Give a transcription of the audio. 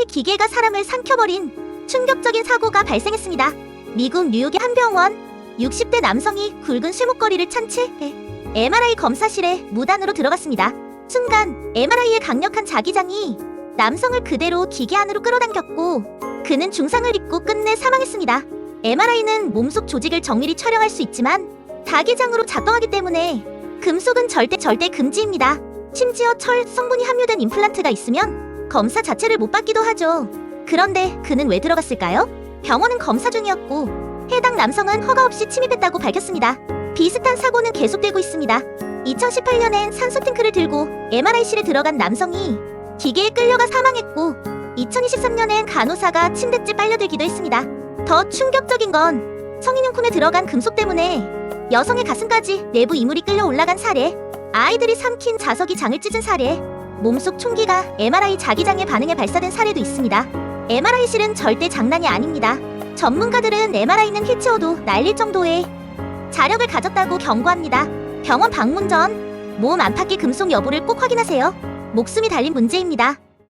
MRI 기계가 사람을 삼켜버린 충격적인 사고가 발생했습니다. 미국 뉴욕의 한 병원 60대 남성이 굵은 쇠목걸이를 찬 채 MRI 검사실에 무단으로 들어갔습니다. 순간 MRI의 강력한 자기장이 남성을 그대로 기계 안으로 끌어당겼고 그는 중상을 입고 끝내 사망했습니다. MRI는 몸속 조직을 정밀히 촬영할 수 있지만 자기장으로 작동하기 때문에 금속은 절대 절대 금지입니다. 심지어 철 성분이 함유된 임플란트가 있으면 검사 자체를 못 받기도 하죠. 그런데 그는 왜 들어갔을까요? 병원은 검사 중이었고 해당 남성은 허가 없이 침입했다고 밝혔습니다. 비슷한 사고는 계속되고 있습니다. 2018년엔 산소 탱크를 들고 MRI실에 들어간 남성이 기계에 끌려가 사망했고 2023년엔 간호사가 침대째 빨려들기도 했습니다. 더 충격적인 건 성인용품에 들어간 금속 때문에 여성의 가슴까지 내부 이물이 끌려 올라간 사례, 아이들이 삼킨 자석이 장을 찢은 사례, 몸속 총기가 MRI 자기장에 반응해 발사된 사례도 있습니다. MRI실은 절대 장난이 아닙니다. 전문가들은 MRI는 휠체어도 날릴 정도의 자력을 가졌다고 경고합니다. 병원 방문 전 몸 안팎의 금속 여부를 꼭 확인하세요. 목숨이 달린 문제입니다.